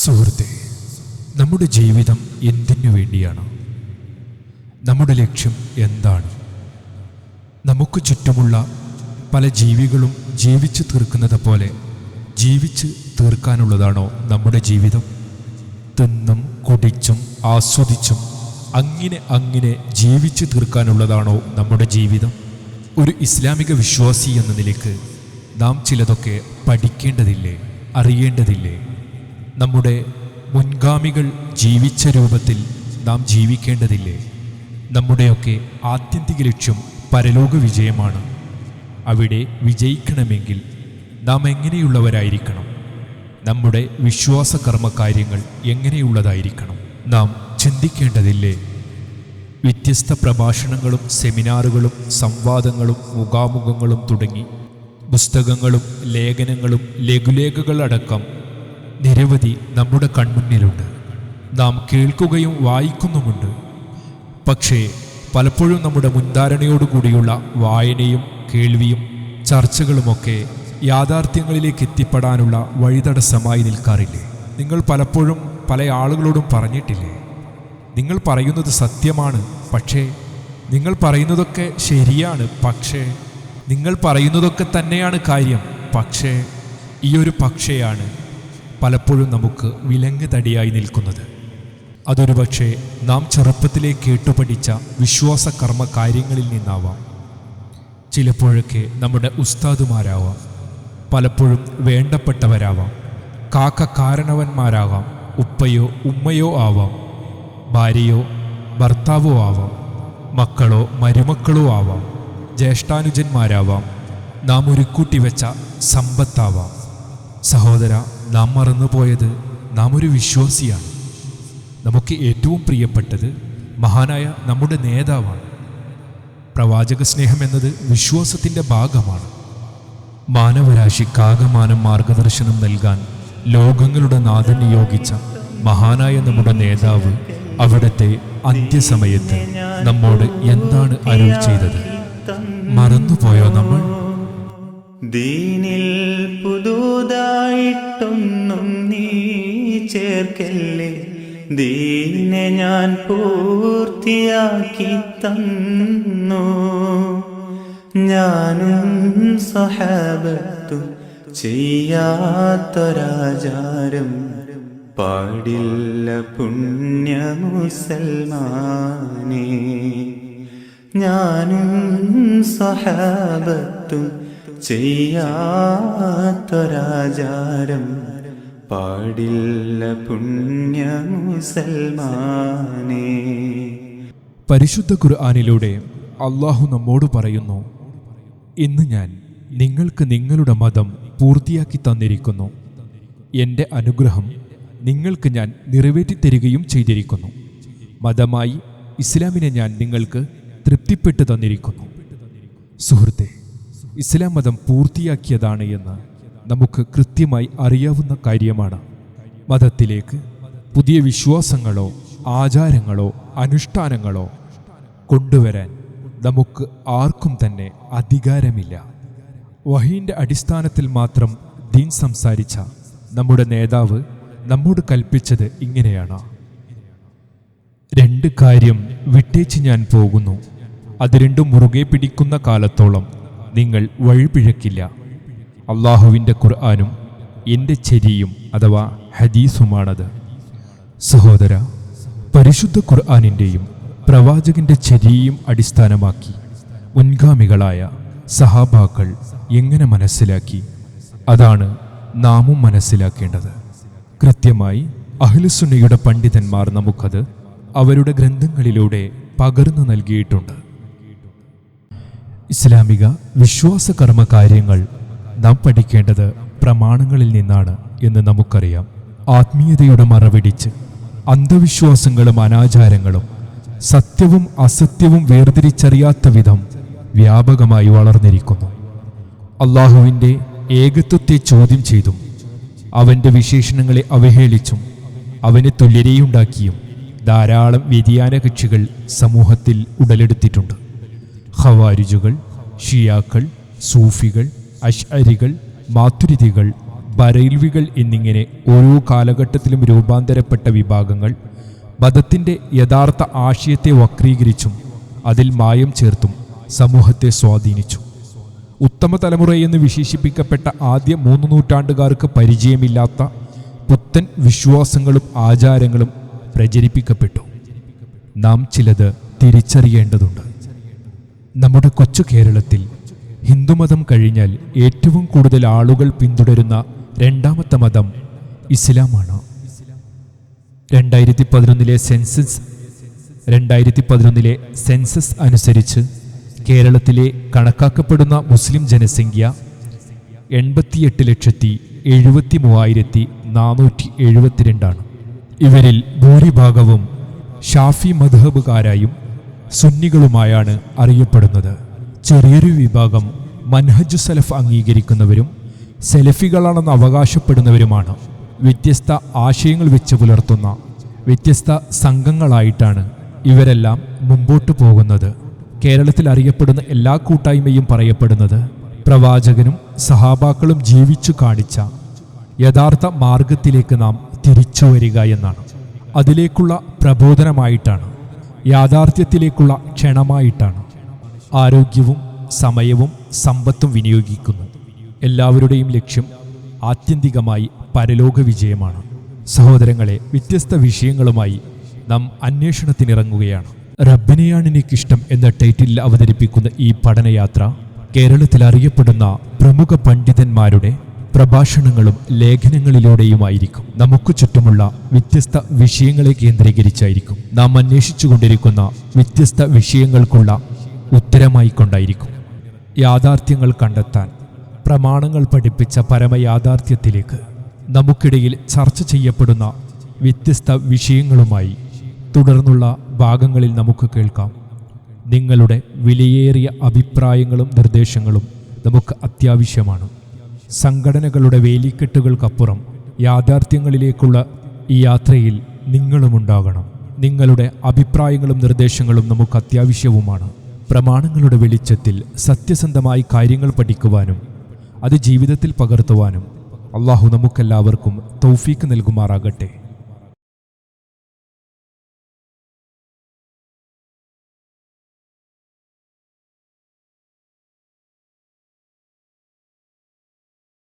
സുഹൃത്തെ നമ്മുടെ ജീവിതം എന്തിനു വേണ്ടിയാണ്? നമ്മുടെ ലക്ഷ്യം എന്താണ്? നമുക്ക് ചുറ്റുമുള്ള പല ജീവികളും ജീവിച്ചു തീർക്കുന്നത് പോലെ ജീവിച്ച് തീർക്കാനുള്ളതാണോ നമ്മുടെ ജീവിതം? തിന്നും കുടിച്ചും ആസ്വദിച്ചും അങ്ങനെ അങ്ങനെ ജീവിച്ചു തീർക്കാനുള്ളതാണോ നമ്മുടെ ജീവിതം? ഒരു ഇസ്ലാമിക വിശ്വാസി എന്ന നിലയ്ക്ക് നാം ചിലതൊക്കെ പഠിക്കേണ്ടതില്ലേ അറിയേണ്ടതില്ലേ? നമ്മുടെ മുൻഗാമികൾ ജീവിച്ച രൂപത്തിൽ നാം ജീവിക്കേണ്ടതില്ലേ? നമ്മുടെയൊക്കെ ആത്യന്തിക ലക്ഷ്യം പരലോക വിജയമാണ്. അവിടെ വിജയിക്കണമെങ്കിൽ നാം എങ്ങനെയുള്ളവരായിരിക്കണം? നമ്മുടെ വിശ്വാസ കർമ്മകാര്യങ്ങൾ എങ്ങനെയുള്ളതായിരിക്കണം? നാം ചിന്തിക്കേണ്ടതില്ലേ? വ്യത്യസ്ത പ്രഭാഷണങ്ങളും സെമിനാറുകളും സംവാദങ്ങളും മുഖാമുഖങ്ങളും തുടങ്ങി പുസ്തകങ്ങളും ലേഖനങ്ങളും ലഘുലേഖകളടക്കം നിരവധി നമ്മുടെ കൺമുന്നിലുണ്ട്. നാം കേൾക്കുകയും വായിക്കുന്നുമുണ്ട്. പക്ഷേ പലപ്പോഴും നമ്മുടെ മുൻധാരണയോടുകൂടിയുള്ള വായനയും കേൾവിയും ചർച്ചകളുമൊക്കെ യാഥാർത്ഥ്യങ്ങളിലേക്ക് എത്തിപ്പെടാനുള്ള വഴിതടസ്സമായി നിൽക്കാറില്ലേ? നിങ്ങൾ പലപ്പോഴും പല ആളുകളോടും പറഞ്ഞിട്ടില്ലേ? നിങ്ങൾ പറയുന്നത് സത്യമാണ് പക്ഷേ നിങ്ങൾ പറയുന്നതൊക്കെ ശരിയാണ് പക്ഷേ നിങ്ങൾ പറയുന്നതൊക്കെ തന്നെയാണ് കാര്യം പക്ഷേ ഈ ഒരു പക്ഷേയാണ് പലപ്പോഴും നമുക്ക് വിലങ്ങ് തടിയായി നിൽക്കുന്നത്. അതൊരു പക്ഷേ നാം ചെറുപ്പത്തിലേ കേട്ടുപഠിച്ച വിശ്വാസകർമ്മ കാര്യങ്ങളിൽ നിന്നാവാം. ചിലപ്പോഴൊക്കെ നമ്മുടെ ഉസ്താദുമാരാവാം. പലപ്പോഴും വേണ്ടപ്പെട്ടവരാവാം. കാക്ക കാരണവന്മാരാവാം. ഉപ്പയോ ഉമ്മയോ ആവാം. ഭാര്യയോ ഭർത്താവോ ആവാം. മക്കളോ മരുമക്കളോ ആവാം. ജ്യേഷ്ഠാനുജന്മാരാവാം. നാം ഒരുക്കൂട്ടി വെച്ച സമ്പത്താവാം. സഹോദര നാം മറന്നുപോയത് നാം ഒരു വിശ്വാസിയാണ്. നമുക്ക് ഏറ്റവും പ്രിയപ്പെട്ടത് മഹാനായ നമ്മുടെ നേതാവാണ്. പ്രവാചക സ്നേഹം എന്നത് വിശ്വാസത്തിന്റെ ഭാഗമാണ്. മാനവരാശിക്കാകമാനം മാർഗദർശനം നൽകാൻ ലോകങ്ങളുടെ നാഥൻ നിയോഗിച്ച മഹാനായ നമ്മുടെ നേതാവ് അവിടുത്തെ അന്ത്യസമയത്ത് നമ്മോട് എന്താണ് അരുൾ ചെയ്തത്? മറന്നുപോയോ നമ്മൾ? ദീനിൽ പുതുതായിട്ടൊന്നും നീ ചേർക്കല്ലേ? ദീനെ ഞാൻ പൂർത്തിയാക്കി തന്നു. ഞാനും സഹാബത്തും ചെയ്യാത്തൊരാചാരം പാടില്ല പുണ്യ മുസൽമാനേ. ഞാനും സഹാബത്തും ചെയ്യാത്തൊരാചാരം പാടില്ല പുണ്യ മുസൽമാനേ പരിശുദ്ധ ഖുർആാനിലൂടെ അള്ളാഹു നമ്മോട് പറയുന്നു ഇന്ന് ഞാൻ നിങ്ങൾക്ക് നിങ്ങളുടെ മതം പൂർത്തിയാക്കി തന്നിരിക്കുന്നു. എന്റെ അനുഗ്രഹം നിങ്ങൾക്ക് ഞാൻ നിറവേറ്റിത്തരികയും ചെയ്തിരിക്കുന്നു. മതമായി ഇസ്ലാമിനെ ഞാൻ നിങ്ങൾക്ക് തൃപ്തിപ്പെട്ടു തന്നിരിക്കുന്നു. സുഹൃത്തെ ഇസ്ലാം മതം പൂർത്തിയാക്കിയതാണ് എന്ന് നമുക്ക് കൃത്യമായി അറിയാവുന്ന കാര്യമാണ്. മതത്തിലേക്ക് പുതിയ വിശ്വാസങ്ങളോ ആചാരങ്ങളോ അനുഷ്ഠാനങ്ങളോ കൊണ്ടുവരാൻ നമുക്ക് ആർക്കും തന്നെ അധികാരമില്ല. വഹീന്റെ അടിസ്ഥാനത്തിൽ മാത്രം ദീൻ സംസാരിച്ച നമ്മുടെ നേതാവ് നമ്മോട് കൽപ്പിച്ചത് ഇങ്ങനെയാണ്. രണ്ട് കാര്യം വിട്ടേച്ച് ഞാൻ പോകുന്നു. അത് രണ്ടും മുറുകെ പിടിക്കുന്ന കാലത്തോളം നിങ്ങൾ വഴിപിഴക്കില്ല. അള്ളാഹുവിന്റെ ഖുർആാനും എന്റെ ചെരിയും അഥവാ ഹദീസുമാണത്. സഹോദര പരിശുദ്ധ ഖുർആാനിന്റെയും പ്രവാചകന്റെ ചെരിയും അടിസ്ഥാനമാക്കി മുൻഗാമികളായ സഹാബാക്കൾ എങ്ങനെ മനസ്സിലാക്കി? അതാണ് നാമും മനസ്സിലാക്കേണ്ടത്. കൃത്യമായി അഹ്ലുസുന്നയുടെ പണ്ഡിതന്മാർ നമുക്കത് അവരുടെ ഗ്രന്ഥങ്ങളിലൂടെ പകർന്നു നൽകിയിട്ടുണ്ട്. ഇസ്ലാമിക വിശ്വാസ കർമ്മ കാര്യങ്ങൾ നാം പഠിക്കേണ്ടത് പ്രമാണങ്ങളിൽ നിന്നാണ് എന്ന് നമുക്കറിയാം. ആത്മീയതയുടെ മറവിടിച്ച് അന്ധവിശ്വാസങ്ങളും അനാചാരങ്ങളും സത്യവും അസത്യവും വേർതിരിച്ചറിയാത്ത വിധം വ്യാപകമായി വളർന്നിരിക്കുന്നു. അള്ളാഹുവിന്റെ ഏകത്വത്തെ ചോദ്യം ചെയ്തും അവന്റെ വിശേഷണങ്ങളെ അവഹേളിച്ചും അവനെ തുല്യരെയുണ്ടാക്കിയും ധാരാളം വ്യതിയാന കക്ഷികൾ സമൂഹത്തിൽ ഉടലെടുത്തിട്ടുണ്ട്. ഖവാരിജുകൾ ഷിയാക്കൾ സൂഫികൾ അഷ്അരികൾ മാതുരിദികൾ ബരൈൽവികൾ എന്നിങ്ങനെ ഓരോ കാലഘട്ടത്തിലും രൂപാന്തരപ്പെട്ട വിഭാഗങ്ങൾ മതത്തിന്റെ യഥാർത്ഥ ആശയത്തെ വക്രീകരിച്ചും അതിൽ മായം ചേർത്തും സമൂഹത്തെ സ്വാധീനിച്ചു. ഉത്തമ തലമുറയെന്ന് വിശേഷിപ്പിക്കപ്പെട്ട ആദ്യ മൂന്ന് നൂറ്റാണ്ടുകാർക്ക് പരിചയമില്ലാത്ത പുത്തൻ വിശ്വാസങ്ങളും ആചാരങ്ങളും പ്രചരിപ്പിക്കപ്പെട്ടു. നാം ചിലത് തിരിച്ചറിയേണ്ടതുണ്ട്. നമ്മുടെ കൊച്ചു കേരളത്തിൽ ഹിന്ദുമതം കഴിഞ്ഞാൽ ഏറ്റവും കൂടുതൽ ആളുകൾ പിന്തുടരുന്ന രണ്ടാമത്തെ മതം ഇസ്ലാമാണ്. രണ്ടായിരത്തി പതിനൊന്നിലെ സെൻസസ് രണ്ടായിരത്തി പതിനൊന്നിലെ സെൻസസ് അനുസരിച്ച് കേരളത്തിലെ കണക്കാക്കപ്പെടുന്ന മുസ്ലിം ജനസംഖ്യ എൺപത്തിയെട്ട് ലക്ഷത്തി എഴുപത്തി മൂവായിരത്തി നാനൂറ്റി എഴുപത്തിരണ്ടാണ്. ഇവരിൽ ഭൂരിഭാഗവും ഷാഫി മധബുകാരായും സുന്നികളുമായാണ് അറിയപ്പെടുന്നത്. ചെറിയൊരു വിഭാഗം മൻഹജ് സലഫ് അംഗീകരിക്കുന്നവരും സെലഫികളാണെന്ന് അവകാശപ്പെടുന്നവരുമാണ്. വ്യത്യസ്ത ആശയങ്ങൾ വെച്ച് പുലർത്തുന്ന വ്യത്യസ്ത സംഘങ്ങളായിട്ടാണ് ഇവരെല്ലാം മുമ്പോട്ട് പോകുന്നത്. കേരളത്തിൽ അറിയപ്പെടുന്ന എല്ലാ കൂട്ടായ്മയും പറയപ്പെടുന്നത് പ്രവാചകനും സഹാബാക്കളും ജീവിച്ചു കാണിച്ച യഥാർത്ഥ മാർഗത്തിലേക്ക് നാം തിരിച്ചു വരിക എന്നാണ്. അതിലേക്കുള്ള പ്രബോധനമായിട്ടാണ്. യാഥാർത്ഥ്യത്തിലേക്കുള്ള ക്ഷണമായിട്ടാണ് ആരോഗ്യവും സമയവും സമ്പത്തും വിനിയോഗിക്കുന്നു എല്ലാവരുടെയും ലക്ഷ്യം ആത്യന്തികമായി പരലോക വിജയമാണ്. സഹോദരങ്ങളെ വ്യത്യസ്ത വിഷയങ്ങളുമായി നാം അന്വേഷണത്തിനിറങ്ങുകയാണ്. റബ്ബിനെയാണ് എനിക്കിഷ്ടം എന്ന ടൈറ്റിൽ അവതരിപ്പിക്കുന്ന ഈ പഠനയാത്ര കേരളത്തിൽ അറിയപ്പെടുന്ന പ്രമുഖ പണ്ഡിതന്മാരുടെ പ്രഭാഷണങ്ങളും ലേഖനങ്ങളിലൂടെയുമായിരിക്കും. നമുക്ക് ചുറ്റുമുള്ള വ്യത്യസ്ത വിഷയങ്ങളെ കേന്ദ്രീകരിച്ചായിരിക്കും. നാം അന്വേഷിച്ചുകൊണ്ടിരിക്കുന്ന വ്യത്യസ്ത വിഷയങ്ങൾക്കുള്ള ഉത്തരമായി കൊണ്ടായിരിക്കും. യാഥാർത്ഥ്യങ്ങൾ കണ്ടെത്താൻ പ്രമാണങ്ങൾ പഠിപ്പിച്ച പരമയാഥാർത്ഥ്യത്തിലേക്ക് നമുക്കിടയിൽ ചർച്ച ചെയ്യപ്പെടുന്ന വ്യത്യസ്ത വിഷയങ്ങളുമായി തുടർന്നുള്ള ഭാഗങ്ങളിൽ നമുക്ക് കേൾക്കാം. നിങ്ങളുടെ വിലയേറിയ അഭിപ്രായങ്ങളും നിർദ്ദേശങ്ങളും നമുക്ക് അത്യാവശ്യമാണ്. സംഘടനകളുടെ വേലിക്കെട്ടുകൾക്കപ്പുറം യാഥാർത്ഥ്യങ്ങളിലേക്കുള്ള ഈ യാത്രയിൽ നിങ്ങളുമുണ്ടാകണം. നിങ്ങളുടെ അഭിപ്രായങ്ങളും നിർദ്ദേശങ്ങളും നമുക്ക് അത്യാവശ്യവുമാണ്. പ്രമാണങ്ങളുടെ വെളിച്ചത്തിൽ സത്യസന്ധമായി കാര്യങ്ങൾ പഠിക്കുവാനും അത് ജീവിതത്തിൽ പകർത്തുവാനും അള്ളാഹു നമുക്കെല്ലാവർക്കും തൗഫീക്ക് നൽകുമാറാകട്ടെ.